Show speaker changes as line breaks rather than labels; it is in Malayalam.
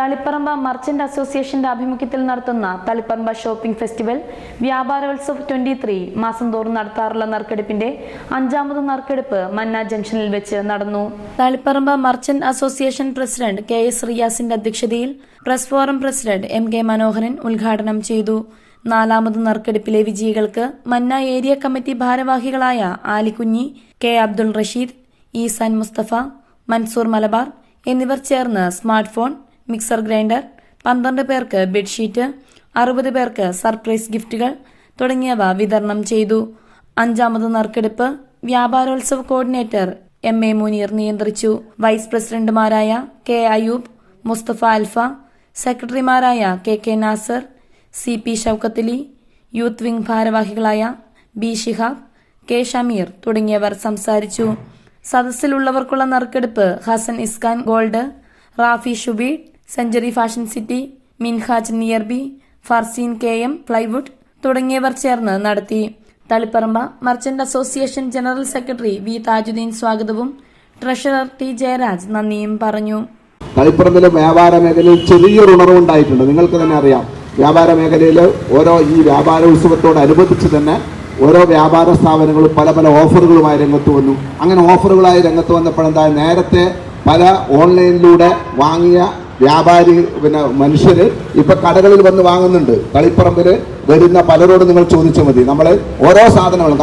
തളിപ്പറമ്പ മർച്ചന്റ് അസോസിയേഷന്റെ ആഭിമുഖ്യത്തിൽ നടത്തുന്ന തളിപ്പറമ്പ ഷോപ്പിംഗ് ഫെസ്റ്റിവൽ വ്യാപാരോത്സവ് ട്വന്റി ത്രീ മാസം തോറും നടത്താറുള്ള നറുക്കെടുപ്പിന്റെ അഞ്ചാമത് നറുക്കെടുപ്പ് മന്ന ജംഗ്ഷനിൽ വെച്ച് നടന്നു. Taliparamba merchant association president K S റിയാസിന്റെ അധ്യക്ഷതയിൽ press forum president M K Manoharan ഉദ്ഘാടനം ചെയ്തു. നാലാമത് നറുക്കെടുപ്പിലെ വിജയികൾക്ക് മന്ന ഏരിയ കമ്മിറ്റി ഭാരവാഹികളായ ആലിക്കുഞ്ഞി കെ അബ്ദുൾ റഷീദ് ഈസാൻ മുസ്തഫ മൻസൂർ മലബാർ എന്നിവർ ചേർന്ന് സ്മാർട്ട് ഫോൺ മിക്സർ ഗ്രൈൻഡർ പന്ത്രണ്ട് പേർക്ക് ബെഡ്ഷീറ്റ് അറുപത് പേർക്ക് സർപ്രൈസ് ഗിഫ്റ്റുകൾ തുടങ്ങിയവ വിതരണം ചെയ്തു. അഞ്ചാമത് നറുക്കെടുപ്പ് വ്യാപാരോത്സവ കോർഡിനേറ്റർ എം എ മുനീർ നിയന്ത്രിച്ചു. വൈസ് പ്രസിഡന്റുമാരായ കെ അയൂബ് മുസ്തഫ അൽഫ സെക്രട്ടറിമാരായ K K Nasar C P Shoukathali youth wing ഭാരവാഹികളായ ബി ഷിഹാബ് കെ ഷമീർ തുടങ്ങിയവർ സംസാരിച്ചു. സദസ്സിലുള്ളവർക്കുള്ള നറുക്കെടുപ്പ് Hasan Iskan gold Rafi ഷുബീഡ് century fashion city Minhaj nearby Farseen K M plywood തുടങ്ങിയവർ ചേർന്ന് നടത്തി. Taliparamba merchant association general secretary V Thajudheen സ്വാഗതവും ട്രഷറർ ടി ജയരാജ് നന്ദിയും പറഞ്ഞു.
തളിപ്പറമ്പിലെ വ്യാപാര മേഖലയിൽ ചെറിയൊരു ഉണർവുണ്ടായിട്ടുണ്ട് നിങ്ങൾക്ക് തന്നെ അറിയാം. വ്യാപാര മേഖലയിൽ ഓരോ ഈ വ്യാപാര ഉത്സവത്തോടനുബന്ധിച്ച് തന്നെ ഓരോ വ്യാപാര സ്ഥാപനങ്ങളും പല പല ഓഫറുകളുമായി രംഗത്ത് വന്നു. അങ്ങനെ ഓഫറുകളായി രംഗത്ത് വന്നപ്പോഴെന്താ നേരത്തെ പല ഓൺലൈനിലൂടെ വാങ്ങിയ വ്യാപാരി പിന്നെ മനുഷ്യര് ഇപ്പൊ കടകളിൽ വന്ന് വാങ്ങുന്നുണ്ട്. തളിപ്പറമ്പിൽ വരുന്ന പലരോട് നിങ്ങൾ ചോദിച്ചാൽ മതി. നമ്മൾ ഓരോ സാധനങ്ങളും